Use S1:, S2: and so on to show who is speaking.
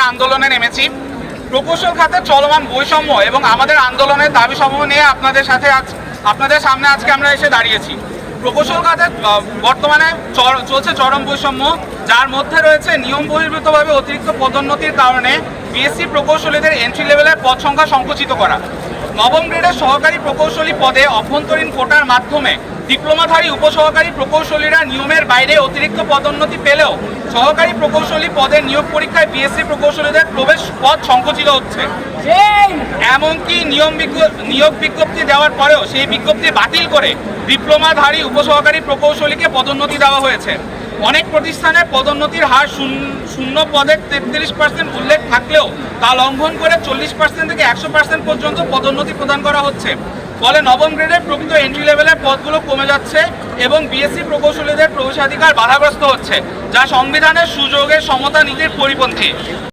S1: এখানে আন্দোলনে নেমেছি। প্রকৌশল খাতে চলমান বৈষম্য এবং আমাদের আন্দোলনের দাবি সমূহ নিয়ে আপনাদের সাথে আজ আপনাদের সামনে আজকে আমরা এসে দাঁড়িয়েছি। প্রকৌশল খাতে বর্তমানে চলছে চরম বৈষম্য, যার মধ্যে রয়েছে নিয়ম বহির্ভূতভাবে অতিরিক্ত পদোন্নতির কারণে বিএসসি প্রকৌশলীদের এন্ট্রি লেভেলের পদ সংখ্যা সংকুচিত করা। নবম গ্রেডের সহকারী প্রকৌশলী পদে অভ্যন্তরীণ কোটার মাধ্যমে ডিপ্লোমাধারী উপসহকারী প্রকৌশলীরা নিয়মের বাইরে অতিরিক্ত পদোন্নতি পেলেও সহকারী প্রকৌশলী পদে নিয়োগ পরীক্ষায় বিএসসি প্রকৌশলীদের প্রবেশ পদ সংকুচিত হচ্ছে। এমনকি নিয়ম নিয়োগ বিজ্ঞপ্তি দেওয়ার পরেও সেই বিজ্ঞপ্তি বাতিল করে ডিপ্লোমাধারী উপসহকারী প্রকৌশলীকে পদোন্নতি দেওয়া হয়েছে। অনেক প্রতিষ্ঠানে পদোন্নতির হার শূন্য- শূন্য পদের তেত্রিশ পার্সেন্ট উল্লেখ থাকলেও তা লঙ্ঘন করে চল্লিশ পার্সেন্ট থেকে একশো পার্সেন্ট পর্যন্ত পদোন্নতি প্রদান করা হচ্ছে। ফলে নবম গ্রেডের প্রকৃত এন্ট্রি লেভেলের পদগুলো কমে যাচ্ছে এবং বিএসসি প্রকৌশলীদের প্রবেশাধিকার বাধাগ্রস্ত হচ্ছে, যা সংবিধানের সুযোগের সমতা নীতির পরিপন্থী।